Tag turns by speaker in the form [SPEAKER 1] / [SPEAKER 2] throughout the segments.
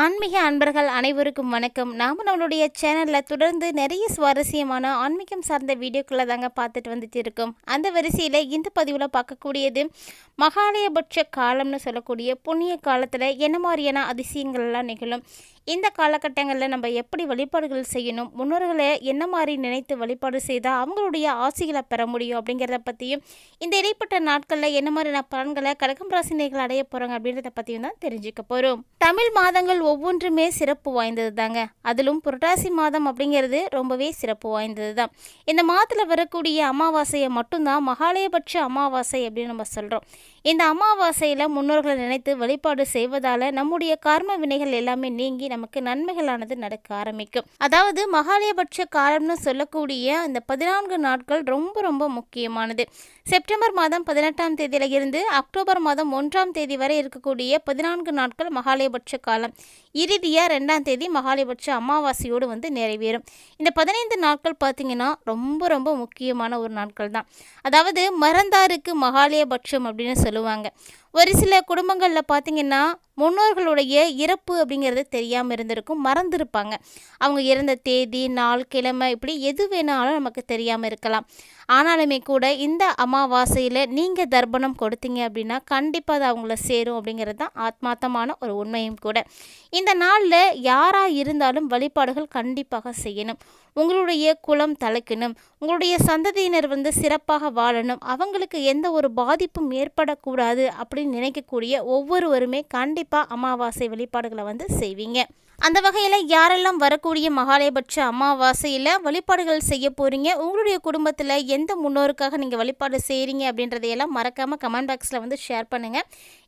[SPEAKER 1] ஆன்மீக அன்பர்கள் அனைவருக்கும் வணக்கம். நாம் நம்மளுடைய சேனலில் தொடர்ந்து நிறைய சுவாரஸ்யமான ஆன்மீகம் சார்ந்த வீடியோக்களை தாங்க பார்த்துட்டு வந்துட்டு இருக்கோம். அந்த வரிசையில் இந்த பதிவில் பார்க்கக்கூடியது மகாலயபட்ச காலம்னு சொல்லக்கூடிய புண்ணிய காலத்தில் என்ன மாதிரியான அதிசயங்கள்லாம் நிகழும்? இந்த காலகட்டங்களில் நம்ம எப்படி வழிபாடுகள் செய்யணும் முன்னோர்களை என்ன மாதிரி நினைத்து வழிபாடு செய்தால் அவங்களுடைய ஆசைகளை பெற முடியும் அப்படிங்கிறத பற்றியும் இந்த இடைப்பட்ட நாட்களில் என்ன மாதிரியான பலன்களை கடகம் ராசினிகள் அடைய போகிறாங்க அப்படின்றத பற்றியும் தான் தெரிஞ்சுக்க போகிறோம் தமிழ் மாதங்கள் ஒவ்வொன்றுமே சிறப்பு வாய்ந்தது தாங்க அதிலும் புரட்டாசி மாதம் அப்படிங்கிறது ரொம்பவே சிறப்பு வாய்ந்தது தான் இந்த மாதத்தில் வரக்கூடிய அமாவாசையை மட்டும்தான் மகாலயபட்ச அமாவாசை அப்படின்னு நம்ம சொல்கிறோம் இந்த அமாவாசையில் முன்னோர்களை நினைத்து வழிபாடு செய்வதால் நம்முடைய கர்ம வினைகள் எல்லாமே நீங்கி நமக்கு நன்மைகளானது நடக்க ஆரம்பிக்கும். அதாவது மகாலயபட்ச காலம்னு சொல்லக்கூடிய இந்த பதினான்கு நாட்கள் ரொம்ப ரொம்ப முக்கியமானது. செப்டம்பர் மாதம் பதினெட்டாம் தேதியில இருந்து அக்டோபர் மாதம் ஒன்றாம் தேதி வரை இருக்கக்கூடிய பதினான்கு நாட்கள் மகாலயபட்ச காலம். இறுதியாக ரெண்டாம் தேதி மகாலயபட்ச அமாவாசையோடு வந்து நிறைவேறும். இந்த பதினைந்து நாட்கள் பார்த்தீங்கன்னா ரொம்ப ரொம்ப முக்கியமான ஒரு நாட்கள் தான் அதாவது மறந்தாருக்கு மகாலயபட்சம் அப்படின்னு சொல்லுவாங்க. ஒரு சில குடும்பங்களில் பார்த்தீங்கன்னா முன்னோர்களுடைய இறப்பு அப்படிங்கிறது தெரியாமல் இருந்திருக்கும் மறந்துருப்பாங்க. அவங்க இறந்த தேதி நாள் கிழமை இப்படி எது வேணாலும் நமக்கு தெரியாமல் இருக்கலாம். ஆனாலுமே கூட இந்த அமாவாசையில் நீங்கள் தர்ப்பணம் கொடுத்தீங்க அப்படின்னா கண்டிப்பாக அது அவங்கள சேரும் அப்படிங்கிறது தான் ஆத்மார்த்தமான ஒரு உண்மையும் கூட. இந்த நாளில் யாராக இருந்தாலும் வழிபாடுகள் கண்டிப்பாக செய்யணும். உங்களுடைய குலம் தலைக்கணும் உங்களுடைய சந்ததியினர் வந்து சிறப்பாக வாழணும். அவங்களுக்கு எந்த ஒரு பாதிப்பும் ஏற்படக்கூடாது அப்படி அப்படின்னு நினைக்கக்கூடிய ஒவ்வொருவருமே கண்டிப்பாக அமாவாசை வழிபாடுகளை வந்து செய்வீங்க. அந்த வகையில் யாரெல்லாம் வரக்கூடிய மகாலயபட்ச அமாவாசையில் வழிபாடுகள் செய்ய போகிறீங்க உங்களுடைய குடும்பத்தில் எந்த முன்னோருக்காக நீங்கள் வழிபாடு செய்கிறீங்க அப்படின்றதையெல்லாம் மறக்காமல் கமெண்ட் பாக்ஸில் வந்து ஷேர் பண்ணுங்கள்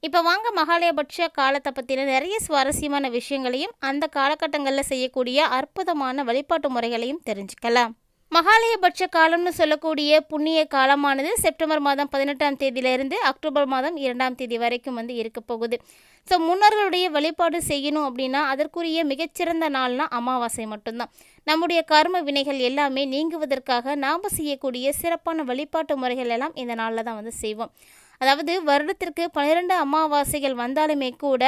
[SPEAKER 1] இப்போ வாங்க மகாலயபட்ச காலத்தை பற்றின நிறைய சுவாரஸ்யமான விஷயங்களையும் அந்த காலகட்டங்களில் செய்யக்கூடிய அற்புதமான வழிபாட்டு முறைகளையும் தெரிஞ்சுக்கலாம். மகாலயபட்ச காலம்னு சொல்லக்கூடிய புண்ணிய காலமானது செப்டம்பர் மாதம் பதினெட்டாம் தேதியிலிருந்து அக்டோபர் மாதம் இரண்டாம் தேதி வரைக்கும் வந்து இருக்க போகுது. ஸோ முன்னோர்களுடைய வழிபாடு செய்யணும் அப்படின்னா அதற்குரிய மிகச்சிறந்த நாள்னால் அமாவாசை மட்டும்தான். நம்முடைய கர்ம வினைகள் எல்லாமே நீங்குவதற்காக நாம் செய்யக்கூடிய சிறப்பான வழிபாட்டு முறைகள் எல்லாம் இந்த நாளில் தான் வந்து செய்வோம். அதாவது வருடத்திற்கு பன்னிரெண்டு அமாவாசைகள் வந்தாலுமே கூட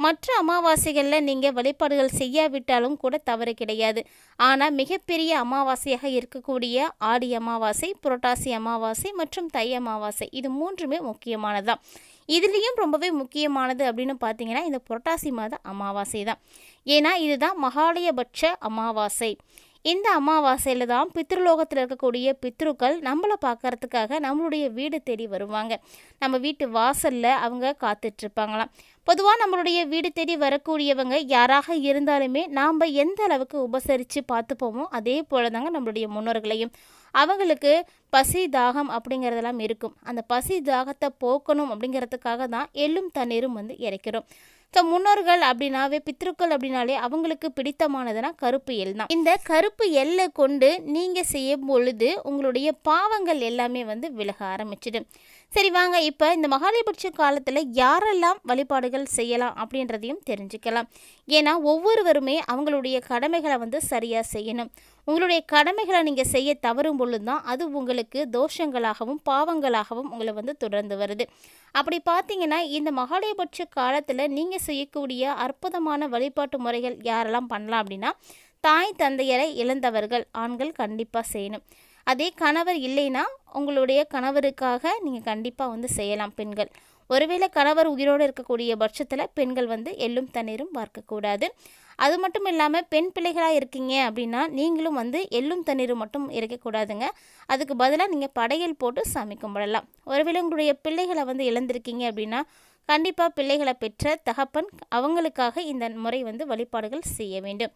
[SPEAKER 1] மற்ற அமாவாசைகளில் நீங்கள் வழிபாடுகள் செய்யாவிட்டாலும் கூட தவறு கிடையாது. ஆனால் மிகப்பெரிய அமாவாசையாக இருக்கக்கூடிய ஆடி அமாவாசை புரட்டாசி அமாவாசை மற்றும் தை அமாவாசை இது மூன்றுமே முக்கியமானதுதான். இதுலேயும் ரொம்பவே முக்கியமானது அப்படின்னு பார்த்தீங்கன்னா இந்த புரட்டாசி மாத அமாவாசை தான். ஏன்னா இதுதான் மகாலயபட்ச அமாவாசை. இந்த அமாவாசையில் தான் பித்ருலோகத்தில் இருக்கக்கூடிய பித்ருக்கள் நம்மளை பார்க்கறதுக்காக நம்மளுடைய வீடு தேடி வருவாங்க. நம்ம வீட்டு வாசலில் அவங்க காத்துட்ருப்பாங்களாம். பொதுவாக நம்மளுடைய வீடு தேடி வரக்கூடியவங்க யாராக இருந்தாலுமே நாம் எந்த அளவுக்கு உபசரித்து பார்த்துப்போமோ அதே போல தாங்க நம்மளுடைய முன்னோர்களையும். அவங்களுக்கு பசி தாகம் அப்படிங்கிறதெல்லாம் இருக்கும். அந்த பசி தாகத்தை போக்கணும் அப்படிங்கிறதுக்காக தான் எள்ளும் தண்ணீரும் வந்து இறைக்கிறோம். ஸோ முன்னோர்கள் அப்படின்னாவே பித்ருக்கள் அப்படின்னாலே அவங்களுக்கு பிடித்தமானதுன்னா கருப்பு எள் தான். இந்த கருப்பு எல்லை கொண்டு நீங்கள் செய்யும் பொழுது உங்களுடைய பாவங்கள் எல்லாமே வந்து விலக ஆரம்பிச்சிடும். சரி வாங்க. இப்போ இந்த மகாலயபட்ச காலத்தில் யாரெல்லாம் வழிபாடுகள் செய்யலாம் அப்படின்றதையும் தெரிஞ்சுக்கலாம். ஏன்னா ஒவ்வொருவருமே அவங்களுடைய கடமைகளை வந்து சரியாக செய்யணும். உங்களுடைய கடமைகளை நீங்கள் செய்ய தவறும் பொழுது தான் அது உங்களுக்கு தோஷங்களாகவும் பாவங்களாகவும் உங்களை வந்து தொடர்ந்து வருது. அப்படி பார்த்தீங்கன்னா இந்த மகாலயபட்ச காலத்தில் நீங்கள் செய்யக்கூடிய அற்புதமான வழிபாட்டு முறைகள் யாரெல்லாம் பண்ணலாம் அப்படின்னா தாய் தந்தையரை இழந்தவர்கள் ஆண்கள் கண்டிப்பாக செய்யணும். அதே கணவர் இல்லைன்னா உங்களுடைய கணவருக்காக நீங்கள் கண்டிப்பாக வந்து செய்யலாம் பெண்கள். ஒருவேளை கணவர் உயிரோடு இருக்கக்கூடிய பட்சத்தில் பெண்கள் வந்து எள்ளும் தண்ணீரும் பார்க்கக்கூடாது. அது மட்டும் இல்லாமல் பெண் பிள்ளைகளாக இருக்கீங்க அப்படின்னா நீங்களும் வந்து எள்ளும் தண்ணீரும் மட்டும் இருக்கக்கூடாதுங்க அதுக்கு பதிலாக நீங்கள் படையல் போட்டு சாமி கும்பிடலாம். ஒருவேளை உங்களுடைய பிள்ளைகளை வந்து இழந்திருக்கீங்க அப்படின்னா கண்டிப்பாக பிள்ளைகளை பெற்ற தகப்பன் அவங்களுக்காக இந்த முறை வந்து வழிபாடுகள் செய்ய வேண்டும்.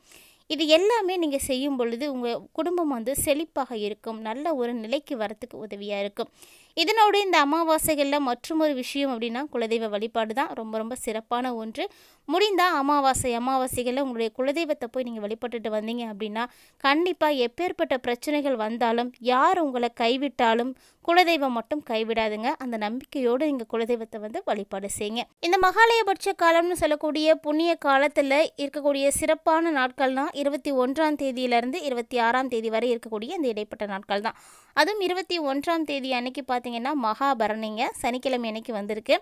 [SPEAKER 1] இது எல்லாமே நீங்கள் செய்யும் பொழுது உங்கள் குடும்பம் வந்து செழிப்பாக இருக்கும். நல்ல ஒரு நிலைக்கு வரத்துக்கு உதவியாக இருக்கும். இதனோடு இந்த அமாவாசைகளில் மற்றும் ஒரு விஷயம் அப்படின்னா குலதெய்வ வழிபாடு தான். ரொம்ப ரொம்ப சிறப்பான ஒன்று. முடிந்தால் அமாவாசை அமாவாசைகளில் உங்களுடைய குலதெய்வத்தை போய் நீங்கள் வழிபட்டுட்டு வந்தீங்க அப்படின்னா கண்டிப்பாக எப்பேற்பட்ட பிரச்சனைகள் வந்தாலும் யார் உங்களை கைவிட்டாலும் குலதெய்வம் மட்டும் கைவிடாதுங்க. அந்த நம்பிக்கையோடு நீங்கள் குலதெய்வத்தை வந்து வழிபாடு செய்யுங்க. இந்த மகாலயபட்ச காலம்னு சொல்லக்கூடிய புண்ணிய காலத்தில் இருக்கக்கூடிய சிறப்பான நாட்கள்னால் இருபத்தி ஒன்றாம் தேதியிலேருந்து இருபத்தி ஆறாம் தேதி வரை இருக்கக்கூடிய இந்த இடைப்பட்ட நாட்கள் தான் அதுவும் இருபத்தி ஒன்றாம் தேதி அன்னைக்கு பார்த்தீங்கன்னா மகாபரணிங்க. சனிக்கிழமை அன்னைக்கு வந்திருக்கு.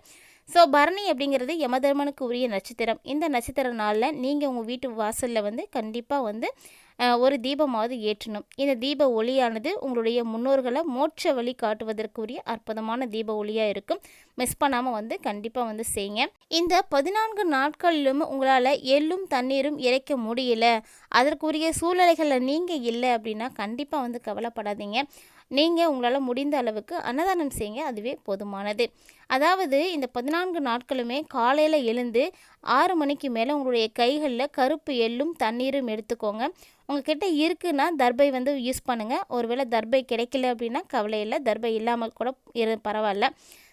[SPEAKER 1] ஸோ பரணி அப்படிங்கிறது யமதர்மனுக்கு உரிய நட்சத்திரம். இந்த நட்சத்திர நாளில் நீங்கள் உங்கள் வீட்டு வாசலில் வந்து கண்டிப்பாக வந்து ஒரு தீபமாவது ஏற்றணும். இந்த தீப ஒளியானது உங்களுடைய முன்னோர்களை மோட்ச வழி காட்டுவதற்குரிய அற்புதமான தீப ஒளியாக இருக்கும். மிஸ் பண்ணாமல் வந்து கண்டிப்பாக வந்து செய்யுங்க. இந்த பதினான்கு நாட்களிலும் உங்களால் எள்ளும் தண்ணீரும் இறைக்க முடியல. அதற்குரிய சூழ்நிலைகளில் நீங்கள் இல்லை அப்படின்னா கண்டிப்பாக வந்து கவலைப்படாதீங்க. நீங்கள் உங்களால் முடிந்த அளவுக்கு அன்னதானம் செய்யுங்க அதுவே போதுமானது. அதாவது இந்த பதினான்கு நாட்களுமே காலையில் எழுந்து ஆறு மணிக்கு மேலே உங்களுடைய கைகளில் கருப்பு எள்ளும் தண்ணீரும் எடுத்துக்கோங்க. உங்ககிட்ட இருக்குன்னா தர்பை வந்து யூஸ் பண்ணுங்கள் ஒருவேளை தர்பை கிடைக்கல அப்படின்னா கவலை இல்லை. தர்பை இல்லாமல் கூட இரு பரவாயில்ல.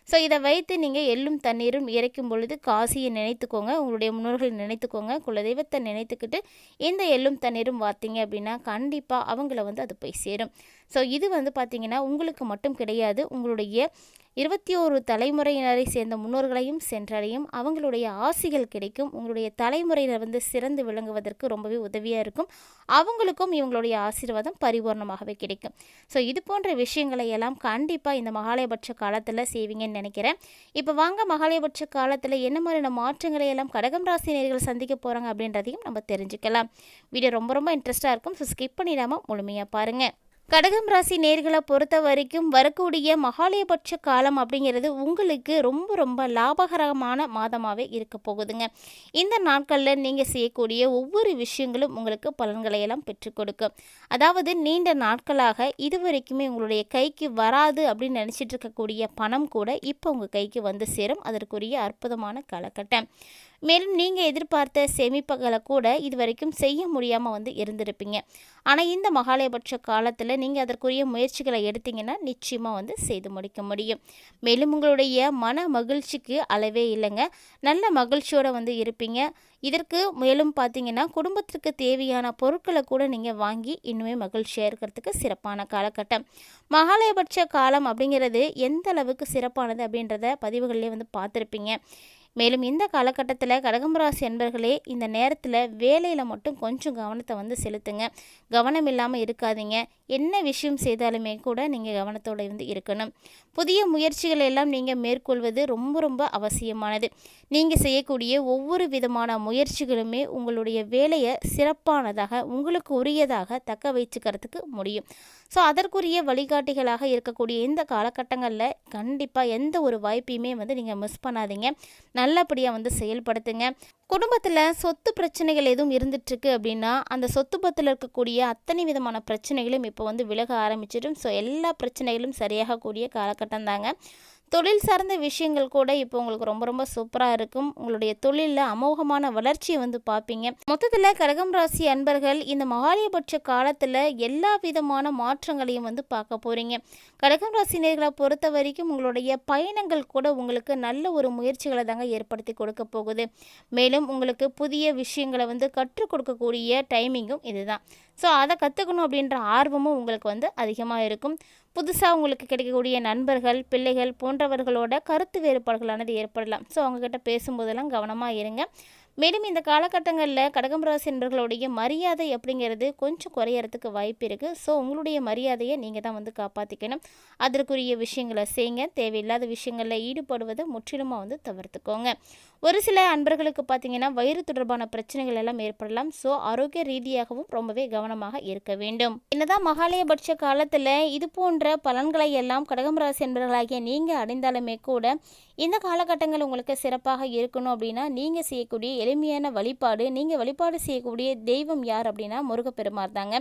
[SPEAKER 1] ஸோ இதை வைத்து நீங்கள் எள்ளும் தண்ணீரும் இறைக்கும் பொழுது காசியை நினைத்துக்கோங்க. உங்களுடைய முன்னோர்களை நினைத்துக்கோங்க. குலதெய்வத்தை நினைத்துக்கிட்டு இந்த எள்ளும் தண்ணீரும் வார்த்தீங்க அப்படின்னா கண்டிப்பாக அவங்கள வந்து அது போய் சேரும். ஸோ இது வந்து பார்த்திங்கன்னா உங்களுக்கு மட்டும் கிடையாது. உங்களுடைய இருபத்தி ஓரு தலைமுறையினரை சேர்ந்த முன்னோர்களையும் சென்றடையும். அவங்களுடைய ஆசிகள் கிடைக்கும். உங்களுடைய தலைமுறையினர் வந்து சிறந்து விளங்குவதற்கு ரொம்பவே உதவியாக இருக்கும். அவங்களுக்கும் இவங்களுடைய ஆசீர்வாதம் பரிபூர்ணமாகவே கிடைக்கும். ஸோ இது போன்ற விஷயங்களை எல்லாம் கண்டிப்பாக இந்த மகாலயபட்ச காலத்தில் செய்வீங்கன்னு நினைக்கிறேன். இப்போ வாங்க மகாலயபட்ச காலத்தில் என்ன மாதிரியான மாற்றங்களை எல்லாம் கடகம் ராசி நேர்கள் சந்திக்க போகிறாங்க அப்படின்றதையும் நம்ம தெரிஞ்சுக்கலாம். வீடியோ ரொம்ப ரொம்ப இன்ட்ரெஸ்ட்டாக இருக்கும். ஸோ ஸ்கிப் பண்ணிடாமல் முழுமையாக பாருங்கள் கடகம் ராசி நேர்களை பொறுத்த வரைக்கும் வரக்கூடிய மகாலயபட்ச காலம் அப்படிங்கிறது உங்களுக்கு ரொம்ப ரொம்ப லாபகரமான மாதமாகவே இருக்க போகுதுங்க. இந்த நாட்களில் நீங்கள் செய்யக்கூடிய ஒவ்வொரு விஷயங்களும் உங்களுக்கு பலன்களை எல்லாம் பெற்றுக் கொடுக்கும். அதாவது நீண்ட நாட்களாக இது வரைக்குமே உங்களுடைய கைக்கு வராது அப்படின்னு நினச்சிட்டு இருக்கக்கூடிய பணம் கூட இப்போ உங்கள் கைக்கு வந்து சேரும். அதற்குரிய அற்புதமான காலகட்டம். மேலும் நீங்கள் எதிர்பார்த்த சேமிப்புகளை கூட இது வரைக்கும் செய்ய முடியாமல் வந்து இருந்திருப்பீங்க. ஆனால் இந்த மகாலயபட்ச காலத்தில் நீங்கள் அதற்குரிய முயற்சிகளை எடுத்தீங்கன்னா நிச்சயமாக வந்து செய்து முடிக்க முடியும். மேலும் உங்களுடைய மன மகிழ்ச்சிக்கு அளவே இல்லைங்க. நல்ல மகிழ்ச்சியோடு வந்து இருப்பீங்க. இதற்கு மேலும் பார்த்தீங்கன்னா குடும்பத்திற்கு தேவையான பொருட்களை கூட நீங்கள் வாங்கி இன்னுமே மகிழ்ச்சியாக இருக்கிறதுக்கு சிறப்பான காலகட்டம். மகாலயபட்ச காலம் அப்படிங்கிறது எந்த அளவுக்கு சிறப்பானது அப்படின்றத பதிவுகள்லேயே வந்து பார்த்துருப்பீங்க. மேலும் இந்த காலகட்டத்தில் கடகம் ராசி என்பர்களே இந்த நேரத்தில் வேலையில் மட்டும் கொஞ்சம் கவனத்தை வந்து செலுத்துங்க. கவனம் இல்லாமல் இருக்காதீங்க. என்ன விஷயம் செய்தாலுமே கூட நீங்கள் கவனத்தோடு வந்து இருக்கணும். புதிய முயற்சிகளை எல்லாம் நீங்கள் மேற்கொள்வது ரொம்ப ரொம்ப அவசியமானது. நீங்கள் செய்யக்கூடிய ஒவ்வொரு விதமான முயற்சிகளுமே உங்களுடைய வேலையை சிறப்பானதாக உங்களுக்கு உரியதாக தக்க வைச்சுக்கிறதுக்கு முடியும். ஸோ அதற்குரிய வழிகாட்டிகளாக இருக்கக்கூடிய இந்த காலகட்டங்களில் கண்டிப்பாக எந்த ஒரு வாய்ப்பையுமே வந்து நீங்கள் மிஸ் பண்ணாதீங்க. நல்லபடியாக வந்து செயல்படுத்துங்க. குடும்பத்தில் சொத்து பிரச்சனைகள் எதுவும் இருந்துட்டுருக்கு அப்படின்னா அந்த சொத்து பத்தில் இருக்கக்கூடிய அத்தனை விதமான பிரச்சனைகளும் இப்போ வந்து விலக ஆரம்பிச்சிடும். ஸோ எல்லா பிரச்சனைகளும் சரியாகக்கூடிய காலகட்டம் தாங்க தொழில் சார்ந்த விஷயங்கள் கூட இப்போ உங்களுக்கு ரொம்ப ரொம்ப சூப்பராக இருக்கும். உங்களுடைய தொழிலில் அமோகமான வளர்ச்சியை வந்து பார்ப்பீங்க மொத்தத்தில் கடகம் ராசி அன்பர்கள் இந்த மகாலயபட்ச காலத்தில் எல்லா விதமான மாற்றங்களையும் வந்து பார்க்க போகிறீங்க கடகம் ராசினியர்களை பொறுத்த வரைக்கும் உங்களுடைய பயணங்கள் கூட உங்களுக்கு நல்ல ஒரு முயற்சிகளை தாங்க ஏற்படுத்தி கொடுக்க போகுது. மேலும் உங்களுக்கு புதிய விஷயங்களை வந்து கற்றுக் கொடுக்கக்கூடிய டைமிங்கும் இதுதான். ஸோ அதை கற்றுக்கணும் அப்படின்ற ஆர்வமும் உங்களுக்கு வந்து அதிகமாக இருக்கும். புதுசாக உங்களுக்கு கிடைக்கக்கூடிய நண்பர்கள் பிள்ளைகள் போன்றவர்களோட கருத்து வேறுபாடுகளானது ஏற்படலாம். ஸோ அவங்கக்கிட்ட பேசும்போதெல்லாம் கவனமாக இருங்க. மேலும் இந்த காலகட்டங்களில் கடகம் ராசி என்பர்களுடைய மரியாதை அப்படிங்கிறது கொஞ்சம் குறையறதுக்கு வாய்ப்பு இருக்குது ஸோ உங்களுடைய மரியாதையை நீங்கள் தான் வந்து காப்பாற்றிக்கணும் அதற்குரிய விஷயங்களை செய்யுங்க தேவையில்லாத விஷயங்களில் ஈடுபடுவதை முற்றிலுமாக வந்து தவிர்த்துக்கோங்க. ஒரு சில அன்பர்களுக்கு பார்த்தீங்கன்னா வயிறு தொடர்பான பிரச்சனைகள் எல்லாம் ஏற்படலாம். ஸோ ஆரோக்கிய ரீதியாகவும் ரொம்பவே கவனமாக இருக்க வேண்டும். என்னதான் மகாலயபட்ச காலத்தில் இது போன்ற பலன்களை எல்லாம் கடகம் ராசி நீங்கள் அடைந்தாலுமே கூட இந்த காலகட்டங்கள் உங்களுக்கு சிறப்பாக இருக்கணும் அப்படின்னா நீங்கள் செய்யக்கூடிய எளிமையான வழிபாடு நீங்கள் வழிபாடு செய்யக்கூடிய தெய்வம் யார் அப்படின்னா முருகப்பெருமார் தாங்க.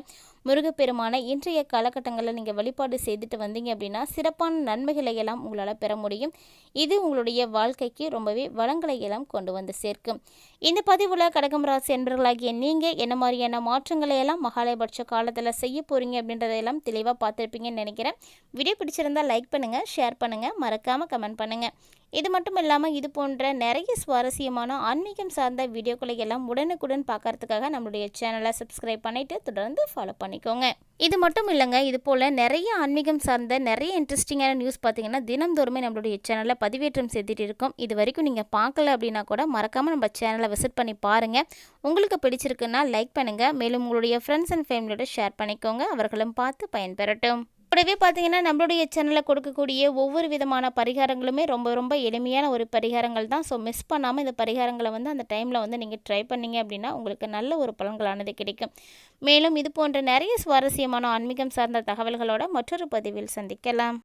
[SPEAKER 1] முருகப்பெருமானை இன்றைய காலகட்டங்களில் நீங்கள் வழிபாடு செய்துட்டு வந்தீங்க அப்படின்னா சிறப்பான நன்மைகளை எல்லாம் உங்களால் பெற முடியும். இது உங்களுடைய வாழ்க்கைக்கு ரொம்பவே வளங்களை எல்லாம் கொண்டு வந்து சேர்க்கும். இந்த பதிவில் கடகம் ராசி என்பர்களாகிய நீங்கள் என்ன மாதிரியான மாற்றங்களை எல்லாம் மகாலயபட்ச காலத்தில் செய்ய போகிறீங்க அப்படின்றதையெல்லாம் தெளிவாக பார்த்துருப்பீங்கன்னு நினைக்கிறேன். வீடியோ பிடிச்சிருந்தால் லைக் பண்ணுங்கள் ஷேர் பண்ணுங்கள் மறக்காமல் கமெண்ட் பண்ணுங்கள் இது மட்டும் இல்லாமல் இது போன்ற நிறைய சுவாரஸ்யமான ஆன்மீகம் சார்ந்த வீடியோக்களை எல்லாம் உடனுக்குடன் பார்க்கறதுக்காக நம்மளுடைய சேனலை சப்ஸ்கிரைப் பண்ணிவிட்டு தொடர்ந்து ஃபாலோ பண்ணிக்கோங்க. இது மட்டும் இல்லைங்க இது போல் நிறைய ஆன்மீகம் சார்ந்த நிறைய இன்ட்ரெஸ்டிங்கான நியூஸ் பார்த்தீங்கன்னா தினம்தோறுமே நம்மளுடைய சேனலில் பதிவேற்றம் செய்துட்டு இருக்கோம். இது வரைக்கும் நீங்கள் பார்க்கல அப்படின்னா கூட மறக்காமல் நம்ம சேனலை விசிட் பண்ணி பாருங்கள் உங்களுக்கு பிடிச்சிருக்குன்னா லைக் பண்ணுங்கள் மேலும் உங்களுடைய ஃப்ரெண்ட்ஸ் அண்ட் ஃபேமிலியோட ஷேர் பண்ணிக்கோங்க. அவர்களும் பார்த்து பயன்பெறட்டும். அப்படியே பார்த்தீங்கன்னா நம்மளுடைய சேனலில் கொடுக்கக்கூடிய ஒவ்வொரு விதமான பரிகாரங்களுமே ரொம்ப ரொம்ப எளிமையான ஒரு பரிகாரங்கள் தான். ஸோ மிஸ் பண்ணாமல் இந்த பரிகாரங்களை வந்து அந்த டைமில் வந்து நீங்கள் ட்ரை பண்ணீங்க அப்படின்னா உங்களுக்கு நல்ல ஒரு பலன்களானது கிடைக்கும். மேலும் இது போன்ற நிறைய சுவாரஸ்யமான ஆன்மீகம் சார்ந்த தகவல்களோட மற்றொரு பதிவில் சந்திக்கலாம்.